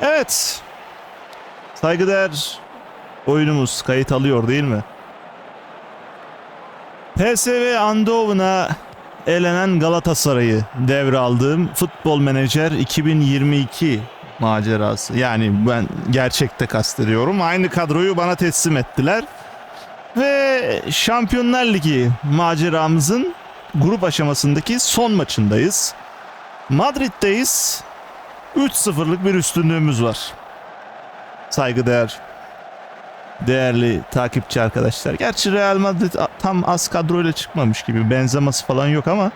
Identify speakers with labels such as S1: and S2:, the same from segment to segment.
S1: Evet. Saygıdeğer oyunumuz kayıt alıyor değil mi? PSV Eindhoven'a elenen Galatasaray'ı devraldığım Futbol Menajer 2022 macerası. Yani ben gerçekte kastediyorum. Aynı kadroyu bana teslim ettiler. Ve Şampiyonlar Ligi maceramızın grup aşamasındaki son maçındayız. Madrid'deyiz. 3-0'lık bir üstünlüğümüz var. Saygıdeğer değerli takipçi arkadaşlar. Gerçi Real Madrid tam az kadroyla çıkmamış gibi. Benzeması falan yok ama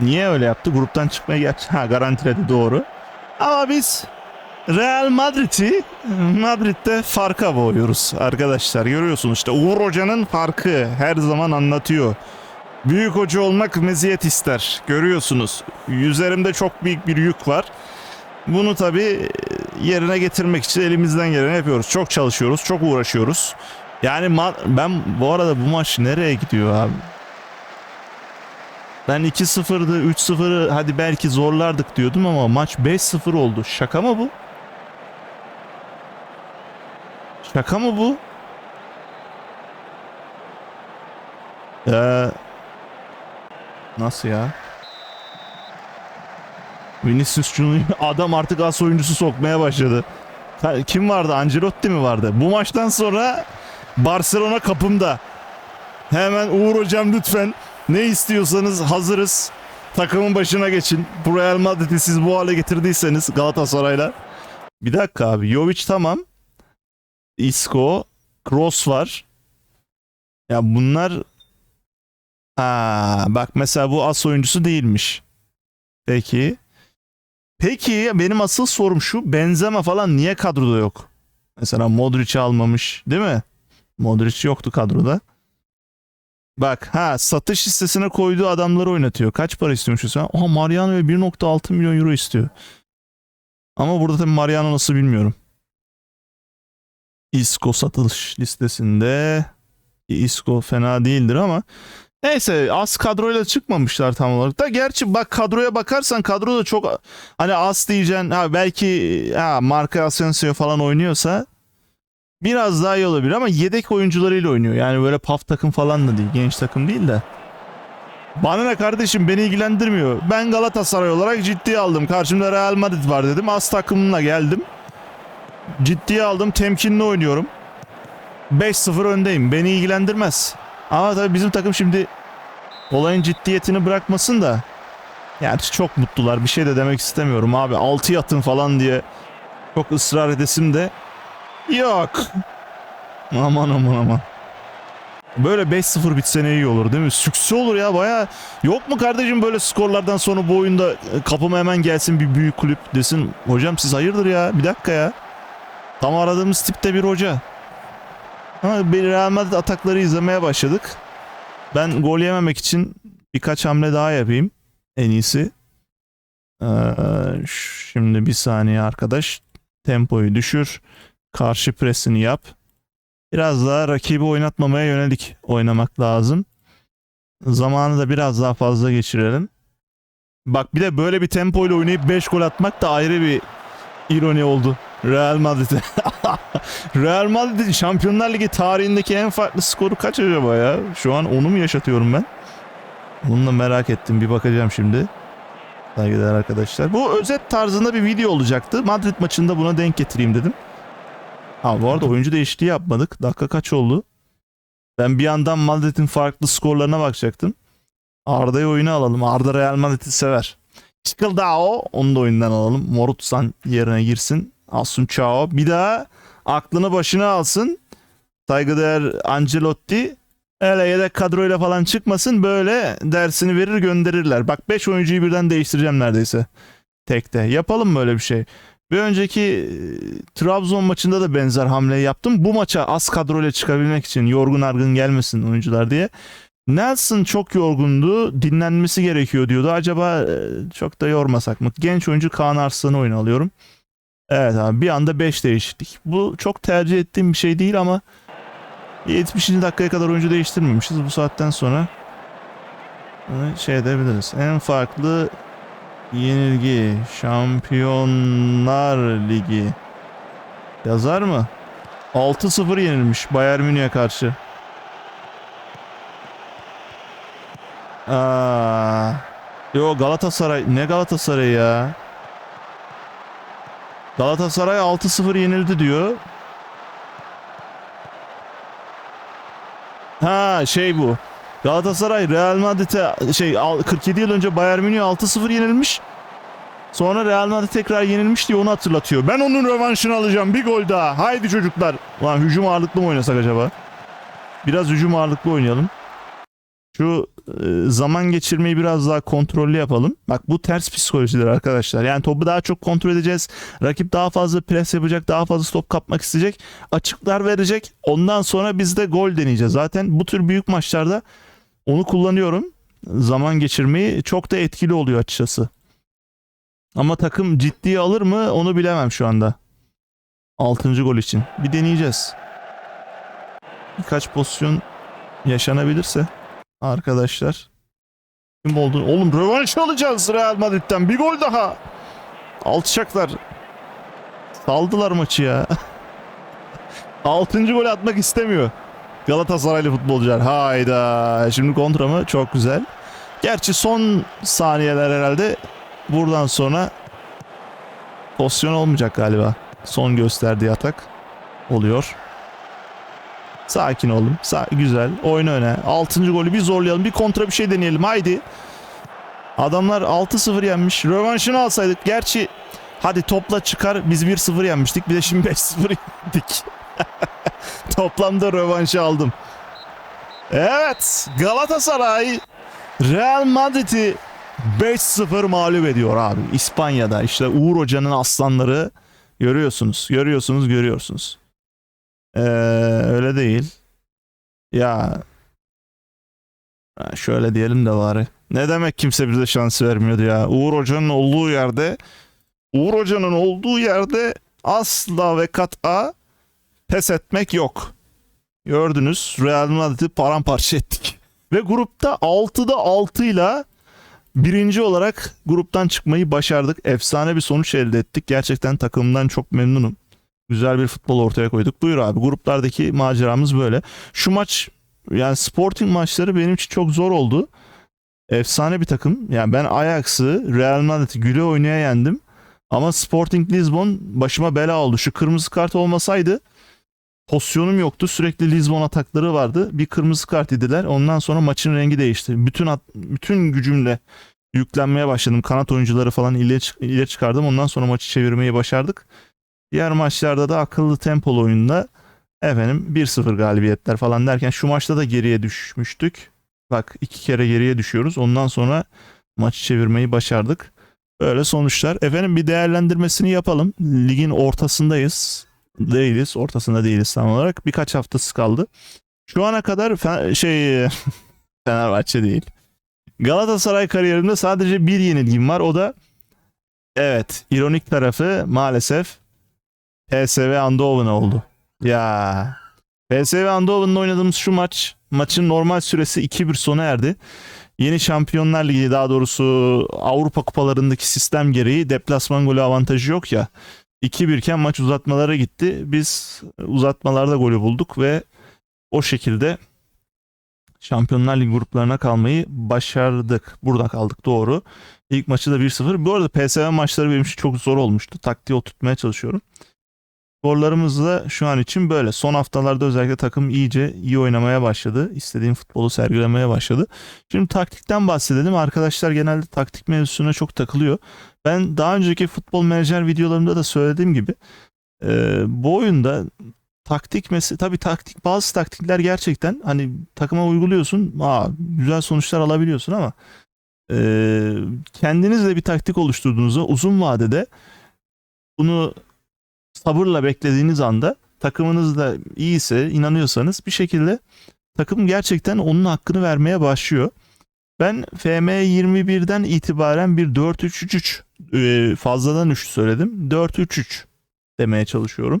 S1: niye öyle yaptı? Gruptan çıkmayı gerçi ha garantiledi doğru. Ama biz Real Madrid'i Madrid'de farka boğuyoruz arkadaşlar. Görüyorsunuz işte Uğur Hoca'nın farkı her zaman anlatıyor. Büyük hoca olmak meziyet ister. Görüyorsunuz. Üzerimde çok büyük bir yük var. Bunu tabii yerine getirmek için elimizden geleni yapıyoruz. Çok çalışıyoruz, çok uğraşıyoruz. Yani ben bu arada bu maç nereye gidiyor abi? Ben 2-0'dı, 3-0'ı hadi belki zorlardık diyordum ama maç 5-0 oldu. Şaka mı bu? Şaka mı bu? Ee, nasıl ya? Vinicius Junior adam artık as oyuncusu sokmaya başladı. Kim vardı? Ancelotti mi vardı? Bu maçtan sonra Barcelona kapımda. Hemen Uğur hocam lütfen ne istiyorsanız hazırız. Takımın başına geçin. Bu Real Madrid'i siz bu hale getirdiyseniz Galatasaray'la. Bir dakika abi. Jovic tamam. Isco, Kroos var. Ya bunlar Ha, bak mesela bu as oyuncusu değilmiş. Peki. Peki benim asıl sorum şu. Benzema falan niye kadroda yok? Mesela Modric'i almamış değil mi? Modric yoktu kadroda. Bak ha satış listesine koyduğu adamları oynatıyor. Kaç para istiyormuş mesela? Aha Mariano'ya 1.6 milyon euro istiyor. Ama burada tabii Mariano nasıl bilmiyorum. Isco satış listesinde. Isco fena değildir ama Neyse az kadroyla çıkmamışlar tam olarak da. Gerçi bak kadroya bakarsan kadro da çok hani az diyeceksin. Ha belki ha Marco Asensio falan oynuyorsa biraz daha iyi olabilir ama yedek oyuncularıyla oynuyor. Yani böyle paf takım falan da değil. Genç takım değil de. Bana ne kardeşim beni ilgilendirmiyor. Ben Galatasaray olarak ciddiye aldım. Karşımda Real Madrid var dedim. Az takımımla geldim. Ciddiye aldım. Temkinli oynuyorum. 5-0 öndeyim. Beni ilgilendirmez. Ama tabii bizim takım şimdi olayın ciddiyetini bırakmasın da. Yani çok mutlular. Bir şey de demek istemiyorum abi. 6 yatın falan diye çok ısrar edesim de yok. Aman aman aman. Böyle 5-0 bitse ne iyi olur değil mi? Sükse olur ya baya. Yok mu kardeşim böyle skorlardan sonra bu oyunda e, kapıma hemen gelsin bir büyük kulüp desin. Hocam siz hayırdır ya bir dakika ya. Tam aradığımız tipte bir hoca. Ama bir Real Madrid atakları izlemeye başladık. Ben gol yememek için birkaç hamle daha yapayım. En iyisi. Ee, şimdi bir saniye arkadaş. Tempoyu düşür. Karşı presini yap. Biraz daha rakibi oynatmamaya yönelik oynamak lazım. Zamanı da biraz daha fazla geçirelim. Bak bir de böyle bir tempoyla oynayıp 5 gol atmak da ayrı bir ironi oldu. Real Madrid'e. Real Madrid Şampiyonlar Ligi tarihindeki en farklı skoru kaç acaba ya? Şu an onu mu yaşatıyorum ben? Bunu da merak ettim. Bir bakacağım şimdi. Saygıdeğer arkadaşlar. Bu özet tarzında bir video olacaktı. Madrid maçında buna denk getireyim dedim. Ha bu arada oyuncu değişikliği yapmadık. Dakika kaç oldu? Ben bir yandan Madrid'in farklı skorlarına bakacaktım. Arda'yı oyuna alalım. Arda Real Madrid'i sever. Çıkıldao onu da oyundan alalım. Morutsan yerine girsin. Asun Chao. Bir daha aklını başına alsın. Saygıdeğer Ancelotti öyle yedek kadroyla falan çıkmasın böyle dersini verir gönderirler. Bak 5 oyuncuyu birden değiştireceğim neredeyse. Tekte. Yapalım mı öyle bir şey? Bir önceki e, Trabzon maçında da benzer hamleyi yaptım. Bu maça az kadroyla çıkabilmek için yorgun argın gelmesin oyuncular diye. Nelson çok yorgundu. Dinlenmesi gerekiyor diyordu. Acaba e, çok da yormasak mı? Genç oyuncu Kaan Arslan'ı oyuna alıyorum. Evet abi bir anda 5 değişiklik. Bu çok tercih ettiğim bir şey değil ama 70. dakikaya kadar oyuncu değiştirmemişiz. Bu saatten sonra şey edebiliriz. En farklı yenilgi. Şampiyonlar Ligi. Yazar mı? 6-0 yenilmiş Bayern Münih'e karşı. Aa, yo Galatasaray ne Galatasaray ya? Galatasaray 6-0 yenildi diyor. Ha şey bu. Galatasaray Real Madrid'e şey al- 47 yıl önce Bayern Münih 6-0 yenilmiş. Sonra Real Madrid tekrar yenilmiş diye onu hatırlatıyor. Ben onun rövanşını alacağım. Bir gol daha. Haydi çocuklar. Ulan hücum ağırlıklı mı oynasak acaba? Biraz hücum ağırlıklı oynayalım. Şu e, zaman geçirmeyi biraz daha kontrollü yapalım. Bak bu ters psikolojidir arkadaşlar. Yani topu daha çok kontrol edeceğiz. Rakip daha fazla pres yapacak, daha fazla top kapmak isteyecek. Açıklar verecek. Ondan sonra biz de gol deneyeceğiz. Zaten bu tür büyük maçlarda onu kullanıyorum. Zaman geçirmeyi çok da etkili oluyor açıkçası. Ama takım ciddiye alır mı onu bilemem şu anda. 6. gol için. Bir deneyeceğiz. Birkaç pozisyon yaşanabilirse arkadaşlar. Kim oldu? Oğlum rövanş alacağız Real Madrid'den. Bir gol daha. Alçaklar. Saldılar maçı ya. 6. gol atmak istemiyor. Galatasaraylı futbolcular. Hayda. Şimdi kontra mı? Çok güzel. Gerçi son saniyeler herhalde buradan sonra pozisyon olmayacak galiba. Son gösterdiği atak oluyor. Sakin olun. Sa- güzel. Oyna öne. 6. golü bir zorlayalım. Bir kontra bir şey deneyelim. Haydi. Adamlar 6-0 yenmiş. Rövanşını alsaydık. Gerçi hadi topla çıkar. Biz 1-0 yenmiştik. Bir de şimdi 5-0 yendik. Toplamda rövanşı aldım. Evet. Galatasaray Real Madrid'i 5-0 mağlup ediyor abi. İspanya'da işte Uğur Hoca'nın aslanları görüyorsunuz. Görüyorsunuz, görüyorsunuz. Ee, öyle değil. Ya şöyle diyelim de bari. Ne demek kimse bize şans vermiyordu ya. Uğur Hoca'nın olduğu yerde Uğur Hoca'nın olduğu yerde asla ve kat'a pes etmek yok. Gördünüz Real Madrid'i paramparça ettik. Ve grupta 6'da 6 ile birinci olarak gruptan çıkmayı başardık. Efsane bir sonuç elde ettik. Gerçekten takımdan çok memnunum. Güzel bir futbol ortaya koyduk. Buyur abi gruplardaki maceramız böyle. Şu maç yani Sporting maçları benim için çok zor oldu. Efsane bir takım. Yani ben Ajax'ı Real Madrid'i güle oynaya yendim. Ama Sporting Lisbon başıma bela oldu. Şu kırmızı kart olmasaydı pozisyonum yoktu. Sürekli Lisbon atakları vardı. Bir kırmızı kart yediler. Ondan sonra maçın rengi değişti. Bütün at- bütün gücümle yüklenmeye başladım. Kanat oyuncuları falan çık- ileri çıkardım. Ondan sonra maçı çevirmeyi başardık. Diğer maçlarda da akıllı tempolu oyunda efendim 1-0 galibiyetler falan derken şu maçta da geriye düşmüştük. Bak iki kere geriye düşüyoruz. Ondan sonra maçı çevirmeyi başardık. Böyle sonuçlar. Efendim bir değerlendirmesini yapalım. Ligin ortasındayız. Değiliz. Ortasında değiliz tam olarak. Birkaç haftası kaldı. Şu ana kadar Fe- şey Fenerbahçe değil. Galatasaray kariyerimde sadece bir yenilgim var. O da evet ironik tarafı maalesef PSV Eindhoven oldu. Ya PSV Eindhoven'la oynadığımız şu maç maçın normal süresi 2-1 sona erdi. Yeni Şampiyonlar Ligi daha doğrusu Avrupa kupalarındaki sistem gereği deplasman golü avantajı yok ya. 2-1 iken maç uzatmalara gitti. Biz uzatmalarda golü bulduk ve o şekilde Şampiyonlar Ligi gruplarına kalmayı başardık. Burada kaldık doğru. İlk maçı da 1-0. Bu arada PSV maçları benim için çok zor olmuştu. Taktiği oturtmaya çalışıyorum. Skorlarımız da şu an için böyle. Son haftalarda özellikle takım iyice iyi oynamaya başladı. İstediğim futbolu sergilemeye başladı. Şimdi taktikten bahsedelim. Arkadaşlar genelde taktik mevzusuna çok takılıyor. Ben daha önceki futbol menajer videolarımda da söylediğim gibi e, bu oyunda taktik mesela tabii taktik bazı taktikler gerçekten hani takıma uyguluyorsun aa, güzel sonuçlar alabiliyorsun ama e, kendinizle bir taktik oluşturduğunuzda uzun vadede bunu sabırla beklediğiniz anda takımınız da iyiyse inanıyorsanız bir şekilde takım gerçekten onun hakkını vermeye başlıyor. Ben FM 21'den itibaren bir 4-3-3-3 e, fazladan 3 söyledim. 4-3-3 demeye çalışıyorum.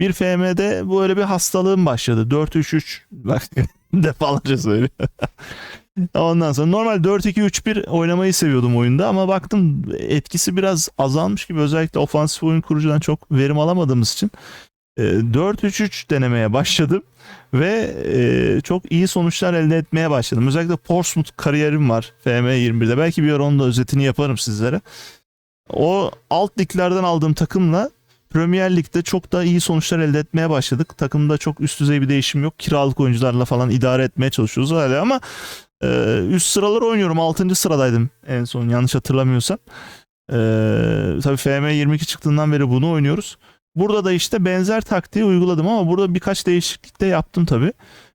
S1: Bir FM'de böyle bir hastalığım başladı. 4-3-3 bak defalarca söylüyor. Ondan sonra normal 4-2-3-1 oynamayı seviyordum oyunda ama baktım etkisi biraz azalmış gibi özellikle ofansif oyun kurucudan çok verim alamadığımız için e, 4-3-3 denemeye başladım ve e, çok iyi sonuçlar elde etmeye başladım. Özellikle Portsmouth kariyerim var FM21'de. Belki bir ara onun da özetini yaparım sizlere. O alt liglerden aldığım takımla Premier Lig'de çok daha iyi sonuçlar elde etmeye başladık. Takımda çok üst düzey bir değişim yok. Kiralık oyuncularla falan idare etmeye çalışıyoruz hala ama e, üst sıraları oynuyorum. 6. sıradaydım en son yanlış hatırlamıyorsam. E, tabii FM 22 çıktığından beri bunu oynuyoruz. Burada da işte benzer taktiği uyguladım ama burada birkaç değişiklik de yaptım tabii.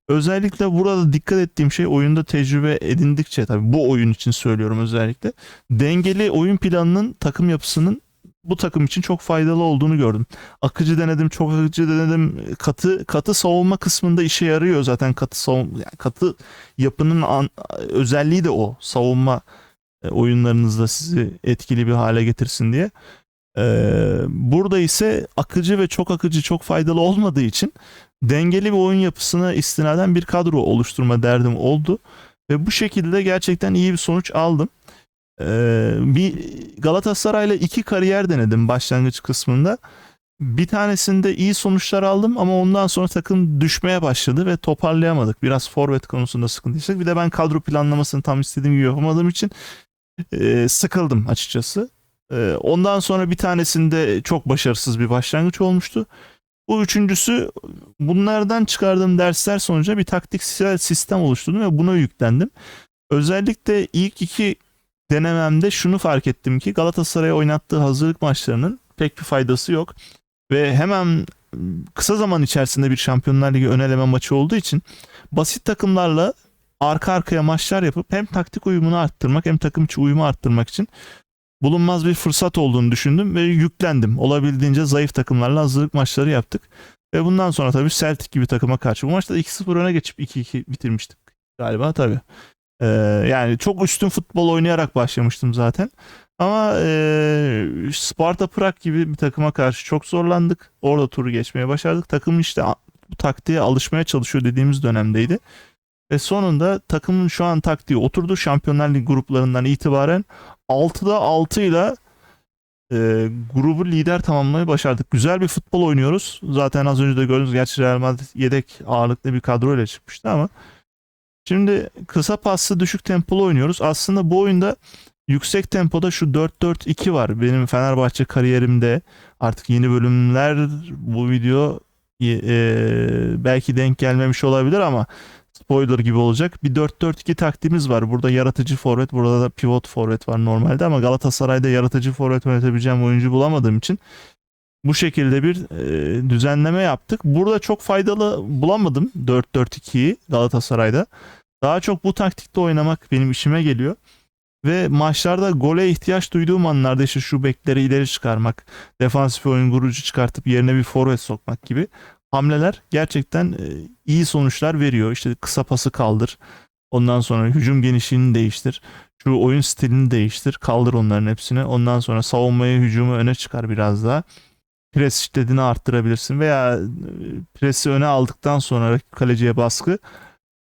S1: Özellikle burada dikkat ettiğim şey oyunda tecrübe edindikçe tabii bu oyun için söylüyorum özellikle. Dengeli oyun planının takım yapısının bu takım için çok faydalı olduğunu gördüm. Akıcı denedim, çok akıcı denedim. Katı katı savunma kısmında işe yarıyor zaten katı savun yani katı yapının an- özelliği de o. Savunma e, oyunlarınızda sizi etkili bir hale getirsin diye. Ee, burada ise akıcı ve çok akıcı çok faydalı olmadığı için dengeli bir oyun yapısına istinaden bir kadro oluşturma derdim oldu. Ve bu şekilde gerçekten iyi bir sonuç aldım. Ee, bir Galatasaray'la iki kariyer denedim başlangıç kısmında. Bir tanesinde iyi sonuçlar aldım ama ondan sonra takım düşmeye başladı ve toparlayamadık. Biraz forvet konusunda sıkıntı yaşadık. Bir de ben kadro planlamasını tam istediğim gibi yapamadığım için e, sıkıldım açıkçası. E, ondan sonra bir tanesinde çok başarısız bir başlangıç olmuştu. Bu üçüncüsü bunlardan çıkardığım dersler sonucu bir taktiksel sistem oluşturdum ve buna yüklendim. Özellikle ilk iki denememde şunu fark ettim ki Galatasaray'a oynattığı hazırlık maçlarının pek bir faydası yok. Ve hemen kısa zaman içerisinde bir Şampiyonlar Ligi ön eleme maçı olduğu için basit takımlarla arka arkaya maçlar yapıp hem taktik uyumunu arttırmak hem takım içi uyumu arttırmak için bulunmaz bir fırsat olduğunu düşündüm ve yüklendim. Olabildiğince zayıf takımlarla hazırlık maçları yaptık. Ve bundan sonra tabii Celtic gibi takıma karşı bu maçta 2-0 öne geçip 2-2 bitirmiştik galiba tabii. Ee, yani çok üstün futbol oynayarak başlamıştım zaten. Ama e, Sparta Prag gibi bir takıma karşı çok zorlandık. Orada turu geçmeye başardık. Takım işte bu taktiğe alışmaya çalışıyor dediğimiz dönemdeydi. Ve sonunda takımın şu an taktiği oturdu. Şampiyonlar Ligi gruplarından itibaren 6'da 6 ile grubu lider tamamlamayı başardık. Güzel bir futbol oynuyoruz. Zaten az önce de gördünüz. Gerçi Real Madrid yedek ağırlıklı bir kadro ile çıkmıştı ama Şimdi kısa paslı düşük tempolu oynuyoruz. Aslında bu oyunda yüksek tempoda şu 4-4-2 var. Benim Fenerbahçe kariyerimde artık yeni bölümler bu video e, belki denk gelmemiş olabilir ama spoiler gibi olacak. Bir 4-4-2 taktiğimiz var. Burada yaratıcı forvet, burada da pivot forvet var normalde ama Galatasaray'da yaratıcı forvet yönetebileceğim oyuncu bulamadığım için bu şekilde bir e, düzenleme yaptık. Burada çok faydalı bulamadım 4-4-2'yi Galatasaray'da. Daha çok bu taktikte oynamak benim işime geliyor. Ve maçlarda gole ihtiyaç duyduğum anlarda işte şu bekleri ileri çıkarmak, defansif oyun kurucu çıkartıp yerine bir forvet sokmak gibi hamleler gerçekten e, iyi sonuçlar veriyor. İşte kısa pası kaldır. Ondan sonra hücum genişliğini değiştir. Şu oyun stilini değiştir. Kaldır onların hepsini. Ondan sonra savunmayı hücumu öne çıkar biraz daha pres şiddetini arttırabilirsin veya e, presi öne aldıktan sonra kaleciye baskı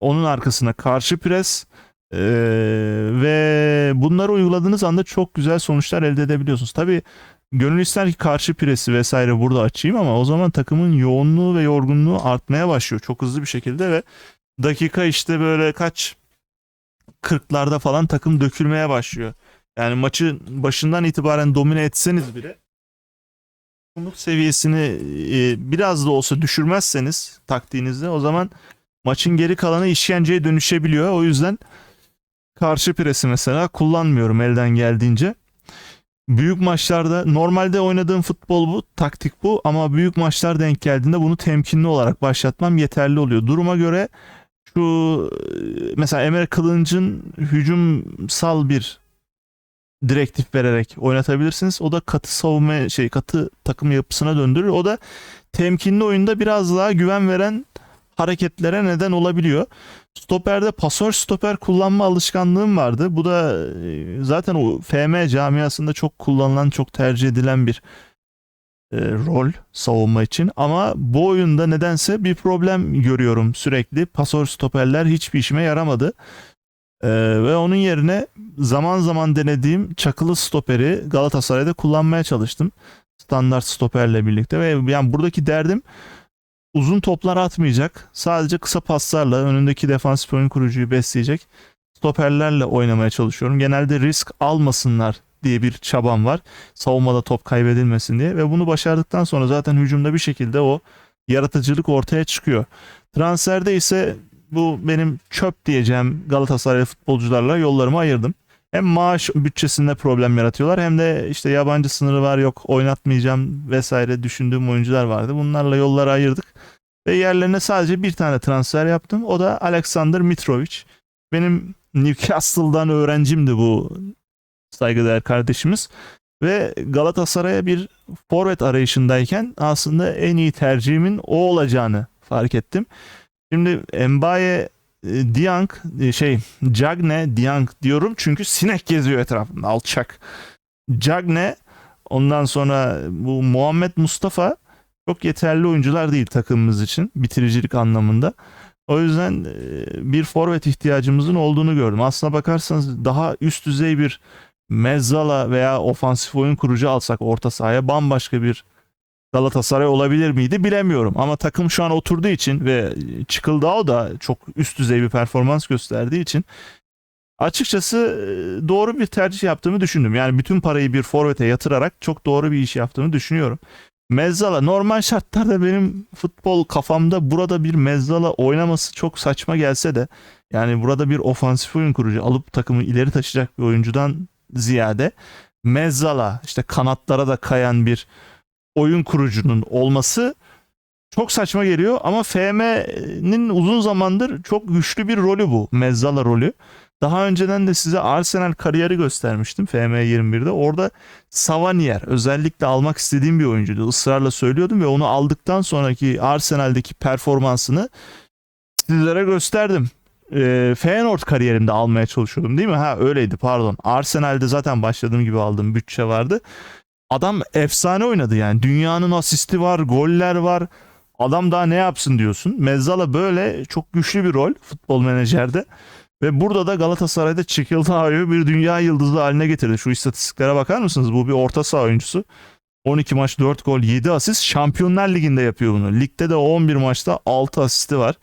S1: onun arkasına karşı pres e, ve bunları uyguladığınız anda çok güzel sonuçlar elde edebiliyorsunuz. Tabi gönül ister ki karşı presi vesaire burada açayım ama o zaman takımın yoğunluğu ve yorgunluğu artmaya başlıyor çok hızlı bir şekilde ve dakika işte böyle kaç 40'larda falan takım dökülmeye başlıyor. Yani maçı başından itibaren domine etseniz bile yorgunluk seviyesini e, biraz da olsa düşürmezseniz taktiğinizde o zaman maçın geri kalanı işkenceye dönüşebiliyor. O yüzden karşı presi mesela kullanmıyorum elden geldiğince. Büyük maçlarda normalde oynadığım futbol bu, taktik bu ama büyük maçlar denk geldiğinde bunu temkinli olarak başlatmam yeterli oluyor. Duruma göre şu e, mesela Emre Kılınç'ın hücumsal bir direktif vererek oynatabilirsiniz. O da katı savunma şey katı takım yapısına döndürür. O da temkinli oyunda biraz daha güven veren hareketlere neden olabiliyor. Stoperde pasör stoper kullanma alışkanlığım vardı. Bu da e, zaten o FM camiasında çok kullanılan, çok tercih edilen bir e, rol savunma için. Ama bu oyunda nedense bir problem görüyorum sürekli. Pasör stoperler hiçbir işime yaramadı. Ee, ve onun yerine zaman zaman denediğim çakılı stoperi Galatasaray'da kullanmaya çalıştım. Standart stoperle birlikte ve yani buradaki derdim uzun toplar atmayacak. Sadece kısa paslarla önündeki defansif oyun kurucuyu besleyecek stoperlerle oynamaya çalışıyorum. Genelde risk almasınlar diye bir çabam var. Savunmada top kaybedilmesin diye ve bunu başardıktan sonra zaten hücumda bir şekilde o yaratıcılık ortaya çıkıyor. Transferde ise bu benim çöp diyeceğim Galatasaray futbolcularla yollarımı ayırdım. Hem maaş bütçesinde problem yaratıyorlar hem de işte yabancı sınırı var yok oynatmayacağım vesaire düşündüğüm oyuncular vardı. Bunlarla yolları ayırdık. Ve yerlerine sadece bir tane transfer yaptım. O da Alexander Mitrovic. Benim Newcastle'dan öğrencimdi bu saygıdeğer kardeşimiz. Ve Galatasaray'a bir forvet arayışındayken aslında en iyi tercihimin o olacağını fark ettim. Şimdi Mbaye e, Diang e, şey Cagne Diang diyorum çünkü sinek geziyor etrafında alçak. Cagne ondan sonra bu Muhammed Mustafa çok yeterli oyuncular değil takımımız için bitiricilik anlamında. O yüzden e, bir forvet ihtiyacımızın olduğunu gördüm. Aslına bakarsanız daha üst düzey bir Mezzala veya ofansif oyun kurucu alsak orta sahaya bambaşka bir Galatasaray olabilir miydi bilemiyorum. Ama takım şu an oturduğu için ve Çıkıldao da çok üst düzey bir performans gösterdiği için açıkçası e, doğru bir tercih yaptığımı düşündüm. Yani bütün parayı bir forvete yatırarak çok doğru bir iş yaptığımı düşünüyorum. Mezzala normal şartlarda benim futbol kafamda burada bir Mezzala oynaması çok saçma gelse de yani burada bir ofansif oyun kurucu alıp takımı ileri taşıyacak bir oyuncudan ziyade Mezzala işte kanatlara da kayan bir oyun kurucunun olması çok saçma geliyor ama FM'nin uzun zamandır çok güçlü bir rolü bu. Mezzala rolü. Daha önceden de size Arsenal kariyeri göstermiştim FM21'de. Orada Savanier özellikle almak istediğim bir oyuncuydu. Israrla söylüyordum ve onu aldıktan sonraki Arsenal'deki performansını sizlere gösterdim. E, Feyenoord kariyerimde almaya çalışıyordum değil mi? Ha öyleydi pardon. Arsenal'de zaten başladığım gibi aldığım bütçe vardı. Adam efsane oynadı yani. Dünyanın asisti var, goller var. Adam daha ne yapsın diyorsun. Mezzala böyle çok güçlü bir rol futbol menajerde. Ve burada da Galatasaray'da Çikildao'yu bir dünya yıldızı haline getirdi. Şu istatistiklere bakar mısınız? Bu bir orta saha oyuncusu. 12 maç 4 gol 7 asist. Şampiyonlar Ligi'nde yapıyor bunu. Ligde de 11 maçta 6 asisti var.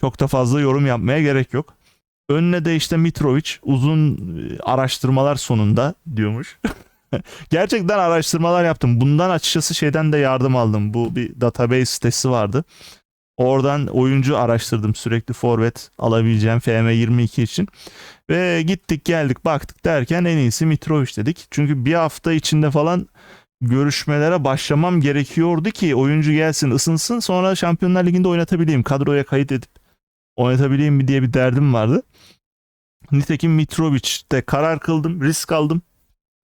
S1: Çok da fazla yorum yapmaya gerek yok. Önüne de işte Mitrovic uzun e, araştırmalar sonunda diyormuş. Gerçekten araştırmalar yaptım. Bundan açıkçası şeyden de yardım aldım. Bu bir database sitesi vardı. Oradan oyuncu araştırdım sürekli forvet alabileceğim FM22 için. Ve gittik geldik baktık derken en iyisi Mitrovic dedik. Çünkü bir hafta içinde falan görüşmelere başlamam gerekiyordu ki oyuncu gelsin ısınsın sonra Şampiyonlar Ligi'nde oynatabileyim. Kadroya kayıt edip oynatabileyim mi diye bir derdim vardı. Nitekim Mitrovic'te karar kıldım, risk aldım.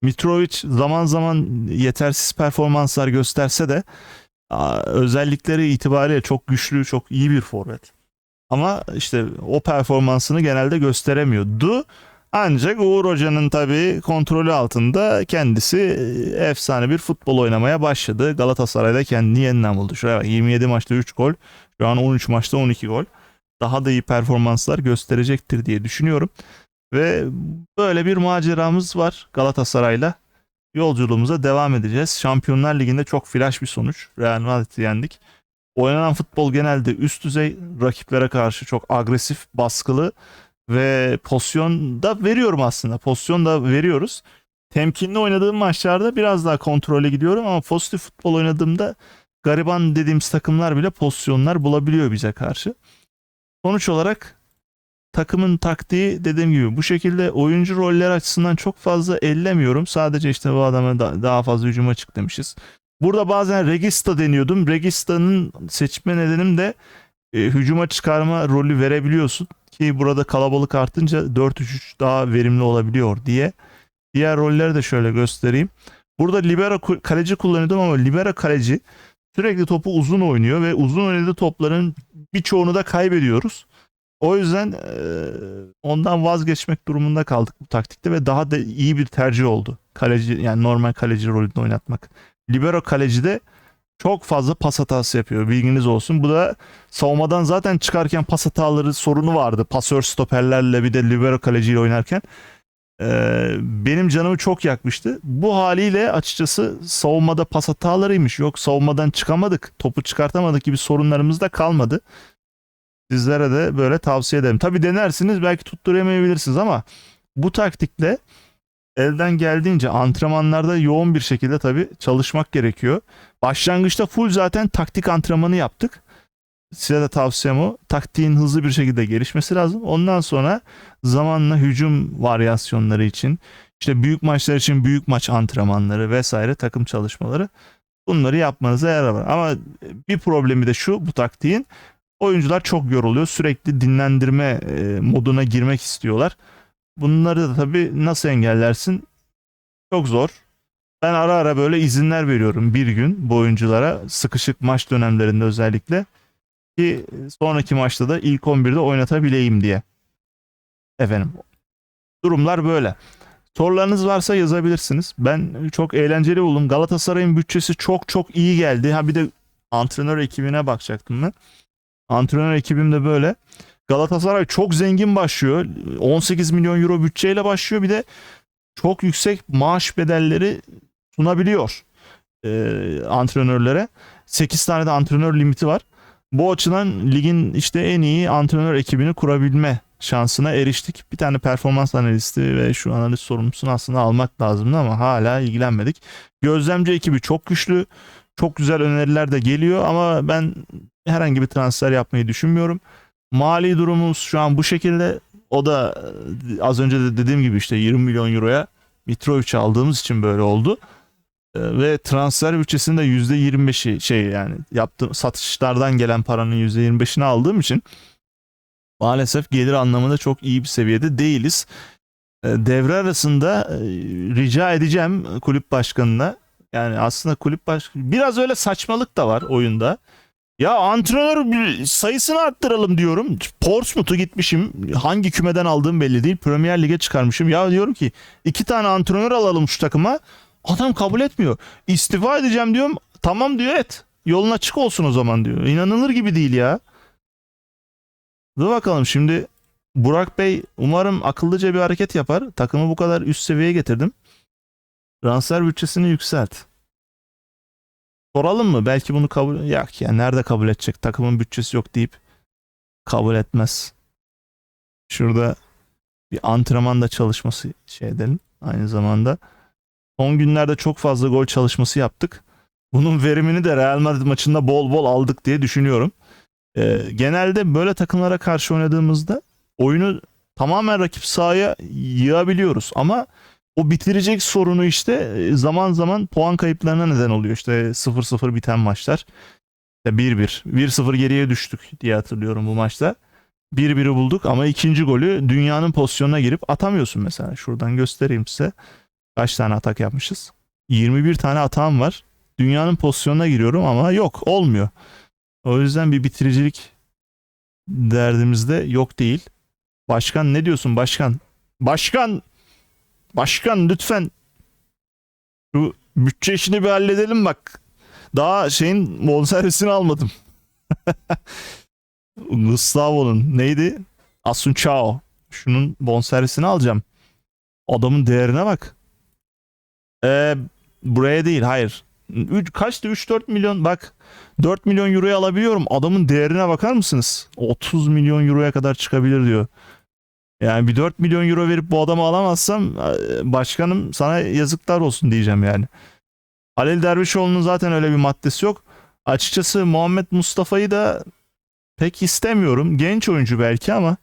S1: Mitrovic zaman zaman yetersiz performanslar gösterse de özellikleri itibariyle çok güçlü, çok iyi bir forvet. Ama işte o performansını genelde gösteremiyordu. Ancak Uğur Hoca'nın tabii kontrolü altında kendisi efsane bir futbol oynamaya başladı. Galatasaray'da kendini yeniden buldu. Şuraya bak 27 maçta 3 gol. Şu an 13 maçta 12 gol. Daha da iyi performanslar gösterecektir diye düşünüyorum. Ve böyle bir maceramız var Galatasaray'la. Yolculuğumuza devam edeceğiz. Şampiyonlar Ligi'nde çok flash bir sonuç. Real Madrid'i yendik. Oynanan futbol genelde üst düzey rakiplere karşı çok agresif, baskılı ve pozisyon da veriyorum aslında. Pozisyon da veriyoruz. Temkinli oynadığım maçlarda biraz daha kontrole gidiyorum ama pozitif futbol oynadığımda gariban dediğimiz takımlar bile pozisyonlar bulabiliyor bize karşı. Sonuç olarak takımın taktiği dediğim gibi bu şekilde oyuncu roller açısından çok fazla ellemiyorum. Sadece işte bu adama da, daha fazla hücuma çık demişiz. Burada bazen Regista deniyordum. Regista'nın seçme nedenim de e, hücuma çıkarma rolü verebiliyorsun ki burada kalabalık artınca 4-3-3 daha verimli olabiliyor diye. Diğer rolleri de şöyle göstereyim. Burada libero kaleci kullanıyordum ama libero kaleci sürekli topu uzun oynuyor ve uzun oynadığı topların birçoğunu da kaybediyoruz. O yüzden ondan vazgeçmek durumunda kaldık bu taktikte ve daha da iyi bir tercih oldu. Kaleci yani normal kaleci rolünde oynatmak. Libero kaleci de çok fazla pas hatası yapıyor. Bilginiz olsun. Bu da savunmadan zaten çıkarken pas hataları sorunu vardı. Pasör stoperlerle bir de libero kaleciyle oynarken. Benim canımı çok yakmıştı. Bu haliyle açıkçası savunmada pas hatalarıymış. Yok savunmadan çıkamadık, topu çıkartamadık gibi sorunlarımız da kalmadı. Sizlere de böyle tavsiye ederim. Tabi denersiniz belki tutturamayabilirsiniz ama bu taktikle elden geldiğince antrenmanlarda yoğun bir şekilde tabi çalışmak gerekiyor. Başlangıçta full zaten taktik antrenmanı yaptık. Size de tavsiyem o. Taktiğin hızlı bir şekilde gelişmesi lazım. Ondan sonra zamanla hücum varyasyonları için işte büyük maçlar için büyük maç antrenmanları vesaire takım çalışmaları bunları yapmanıza yarar var. Ama bir problemi de şu bu taktiğin oyuncular çok yoruluyor. Sürekli dinlendirme e, moduna girmek istiyorlar. Bunları da tabii nasıl engellersin? Çok zor. Ben ara ara böyle izinler veriyorum bir gün bu oyunculara sıkışık maç dönemlerinde özellikle ki sonraki maçta da ilk 11'de oynatabileyim diye. Efendim durumlar böyle. Sorularınız varsa yazabilirsiniz. Ben çok eğlenceli buldum. Galatasaray'ın bütçesi çok çok iyi geldi. Ha bir de antrenör ekibine bakacaktım ben. Antrenör ekibim de böyle. Galatasaray çok zengin başlıyor. 18 milyon euro bütçeyle başlıyor. Bir de çok yüksek maaş bedelleri sunabiliyor e, antrenörlere. 8 tane de antrenör limiti var. Bu açıdan ligin işte en iyi antrenör ekibini kurabilme şansına eriştik. Bir tane performans analisti ve şu analiz sorumlusunu aslında almak lazımdı ama hala ilgilenmedik. Gözlemci ekibi çok güçlü. Çok güzel öneriler de geliyor ama ben herhangi bir transfer yapmayı düşünmüyorum. Mali durumumuz şu an bu şekilde. O da e, az önce de dediğim gibi işte 20 milyon euroya Mitrovic aldığımız için böyle oldu. E, Ve transfer bütçesinde %25'i şey yani yaptığım satışlardan gelen paranın %25'ini aldığım için maalesef gelir anlamında çok iyi bir seviyede değiliz. E, Devre arasında rica edeceğim kulüp başkanına yani aslında kulüp baş biraz öyle saçmalık da var oyunda. Ya antrenör sayısını arttıralım diyorum. Portsmouth'u gitmişim. Hangi kümeden aldığım belli değil. Premier Lig'e çıkarmışım. Ya diyorum ki iki tane antrenör alalım şu takıma. Adam kabul etmiyor. İstifa edeceğim diyorum. Tamam diyor et. Yolun açık olsun o zaman diyor. İnanılır gibi değil ya. Dur bakalım şimdi Burak Bey umarım akıllıca bir hareket yapar. Takımı bu kadar üst seviyeye getirdim. Transfer bütçesini yükselt. Soralım mı? Belki bunu kabul... Yok ya nerede kabul edecek? Takımın bütçesi yok deyip kabul etmez. Şurada bir antrenman da çalışması şey edelim. Aynı zamanda. Son günlerde çok fazla gol çalışması yaptık. Bunun verimini de Real Madrid maçında bol bol aldık diye düşünüyorum. Ee, genelde böyle takımlara karşı oynadığımızda oyunu tamamen rakip sahaya yığabiliyoruz. Ama o bitirecek sorunu işte e, zaman zaman puan kayıplarına neden oluyor. İşte 0-0 biten maçlar. İşte 1-1. 1-0 geriye düştük diye hatırlıyorum bu maçta. 1-1'i bulduk ama ikinci golü dünyanın pozisyonuna girip atamıyorsun mesela. Şuradan göstereyim size. Kaç tane atak yapmışız? 21 tane atağım var. Dünyanın pozisyonuna giriyorum ama yok olmuyor. O yüzden bir bitiricilik derdimizde yok değil. Başkan ne diyorsun başkan? Başkan Başkan lütfen şu bütçe işini bir halledelim bak. Daha şeyin bonservisini almadım. Gustavo'nun neydi? Asuncao. Şunun bonservisini alacağım. Adamın değerine bak. Ee, buraya değil hayır. Üç, kaçtı 3-4 milyon bak 4 milyon euroya alabiliyorum. Adamın değerine bakar mısınız? 30 milyon euroya kadar çıkabilir diyor. Yani bir 4 milyon euro verip bu adamı alamazsam e, başkanım sana yazıklar olsun diyeceğim yani. Halil Dervişoğlu'nun zaten öyle bir maddesi yok. Açıkçası Muhammed Mustafa'yı da pek istemiyorum. Genç oyuncu belki ama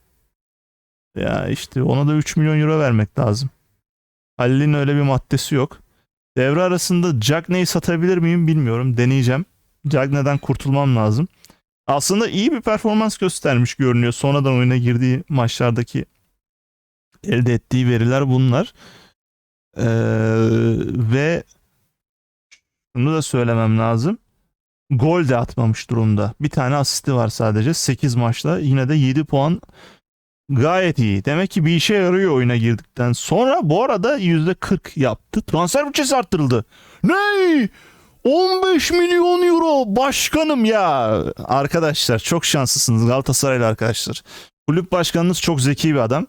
S1: ya işte ona da 3 milyon euro vermek lazım. Halil'in öyle bir maddesi yok. Devre arasında Cagney'i satabilir miyim bilmiyorum. Deneyeceğim. Cagney'den kurtulmam lazım. Aslında iyi bir performans göstermiş görünüyor. Sonradan oyuna girdiği maçlardaki elde ettiği veriler bunlar. Ee, ve şunu da söylemem lazım. Gol de atmamış durumda. Bir tane asisti var sadece. 8 maçta yine de 7 puan gayet iyi. Demek ki bir işe yarıyor oyuna girdikten sonra. Bu arada %40 yaptı. Transfer bütçesi arttırıldı. Ne? 15 milyon euro başkanım ya. Arkadaşlar çok şanslısınız Galatasaraylı arkadaşlar. Kulüp başkanınız çok zeki bir adam.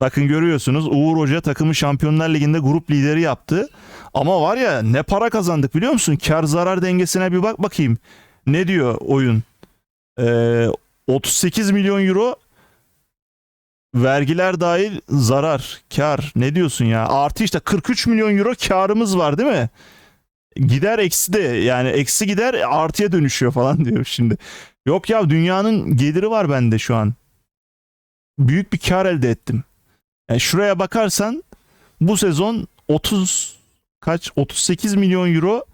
S1: Bakın görüyorsunuz Uğur Hoca takımı Şampiyonlar Ligi'nde grup lideri yaptı. Ama var ya ne para kazandık biliyor musun? Kar zarar dengesine bir bak bakayım. Ne diyor oyun? Ee, 38 milyon euro vergiler dahil zarar, kar. Ne diyorsun ya? Artı işte 43 milyon euro karımız var değil mi? Gider eksi de yani eksi gider artıya dönüşüyor falan diyor şimdi. Yok ya dünyanın geliri var bende şu an. Büyük bir kar elde ettim. Yani şuraya bakarsan bu sezon 30 kaç 38 milyon euro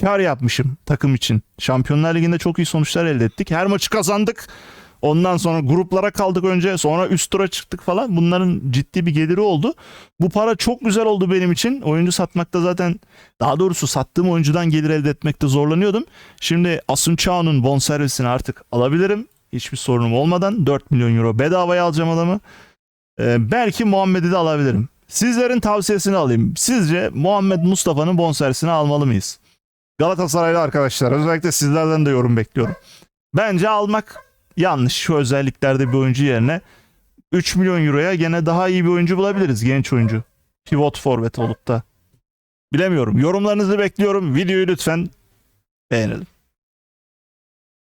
S1: kar yapmışım takım için. Şampiyonlar Ligi'nde çok iyi sonuçlar elde ettik. Her maçı kazandık. Ondan sonra gruplara kaldık önce sonra üst tura çıktık falan. Bunların ciddi bir geliri oldu. Bu para çok güzel oldu benim için. Oyuncu satmakta zaten daha doğrusu sattığım oyuncudan gelir elde etmekte zorlanıyordum. Şimdi Asunçao'nun bonservisini artık alabilirim. Hiçbir sorunum olmadan 4 milyon euro bedavaya alacağım adamı. Ee, belki Muhammed'i de alabilirim. Sizlerin tavsiyesini alayım. Sizce Muhammed Mustafa'nın bonservisini almalı mıyız? Galatasaraylı arkadaşlar özellikle sizlerden de yorum bekliyorum. Bence almak yanlış şu özelliklerde bir oyuncu yerine 3 milyon euroya gene daha iyi bir oyuncu bulabiliriz genç oyuncu. Pivot forvet olup da. Bilemiyorum. Yorumlarınızı bekliyorum. Videoyu lütfen beğenelim.